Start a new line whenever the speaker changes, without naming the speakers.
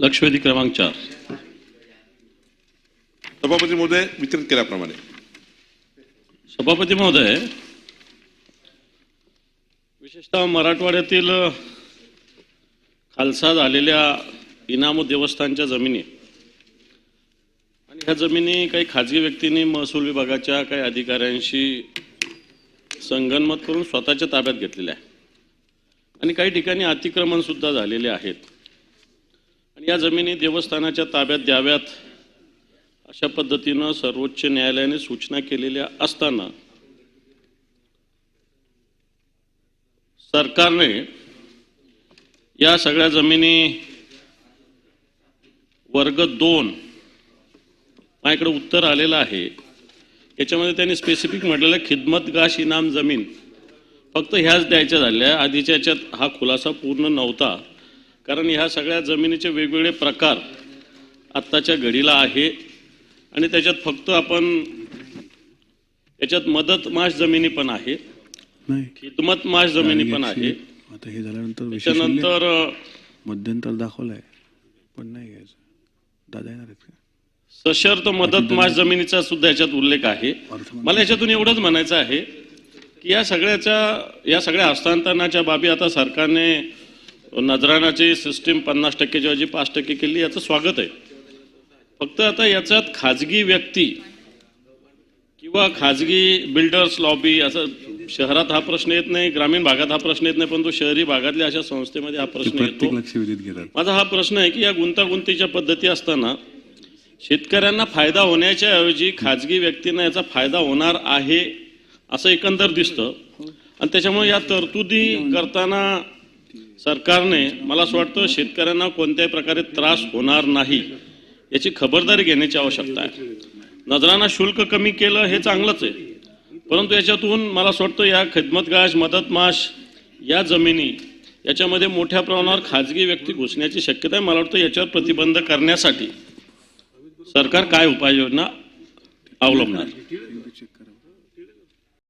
लक्षवेधी क्रमांक चार.
सभापती महोदय वितरित केल्याप्रमाणे.
सभापती महोदय विशेषतः मराठवाड्यातील खालसा झालेल्या इनामो देवस्थानच्या जमिनी आणि ह्या जमिनी काही खाजगी व्यक्तींनी महसूल विभागाच्या काही अधिकाऱ्यांशी संगनमत करून स्वतःच्या ताब्यात घेतलेल्या आहे आणि काही ठिकाणी अतिक्रमण सुद्धा झालेले आहेत. आणि या जमिनी देवस्थानाच्या ताब्यात द्याव्यात अशा पद्धतीनं सर्वोच्च न्यायालयाने सूचना केलेल्या असताना सरकारने या सगळ्या जमिनी वर्ग दोन माझ्याकडे उत्तर आलेलं आहे. याच्यामध्ये त्यांनी स्पेसिफिक म्हटलेलं खिदमतगाश इनाम जमीन. फक्त ह्याच द्यायच्या झाल्या. आधीच्या याच्यात हा खुलासा पूर्ण नव्हता. कारण ह्या सगळ्या जमिनीचे वेगवेगळे प्रकार आत्ताच्या घडीला आहे. आणि त्याच्यात फक्त आपण याच्यात मदत माश जमिनी पण आहे. खिदमत माश जमिनी पण आहे.
आता हे झाल्यानंतर
त्याच्यानंतर
मध्यंतर दाखवलाय पण नाही घ्यायचं. दादा येणार आहेत का?
सशर्त मदत माश जमिनीचा सुद्धा याच्यात उल्लेख आहे. मला याच्यातून एवढंच म्हणायचं आहे की या सगळ्याच्या या सगळ्या हस्तांतरणाच्या बाबी आता सरकारने नजराणाची सिस्टीम पन्नास टक्क्याच्या ऐवजी पाच टक्के केली याचं स्वागत आहे. फक्त आता याच्यात खाजगी व्यक्ती किंवा खाजगी बिल्डर्स लॉबी असं शहरात हा प्रश्न येत नाही ग्रामीण भागात हा प्रश्न येत नाही परंतु शहरी भागातल्या अशा संस्थेमध्ये हा प्रश्न येतो. माझा हा प्रश्न आहे की या गुंतागुंतीच्या पद्धती असताना शेतकऱ्यांना फायदा होण्याच्या ऐवजी खाजगी व्यक्तींना याचा फायदा होणार आहे असं एकंदर दिसतं. आणि त्याच्यामुळे या तरतुदी करताना सरकारने मला असं वाटतं शेतकऱ्यांना कोणत्याही प्रकारे त्रास होणार नाही याची खबरदारी घेण्याची आवश्यकता आहे. नजरांना शुल्क कमी केलं हे चांगलंच आहे. परंतु याच्यातून मला असं वाटतं या खिदमतगाश मदतमाश या जमिनी याच्यामध्ये मोठ्या प्रमाणावर खाजगी व्यक्ती घुसण्याची शक्यता आहे. मला वाटतं याच्यावर प्रतिबंध करण्यासाठी सरकार काय उपाययोजना अवलंबणार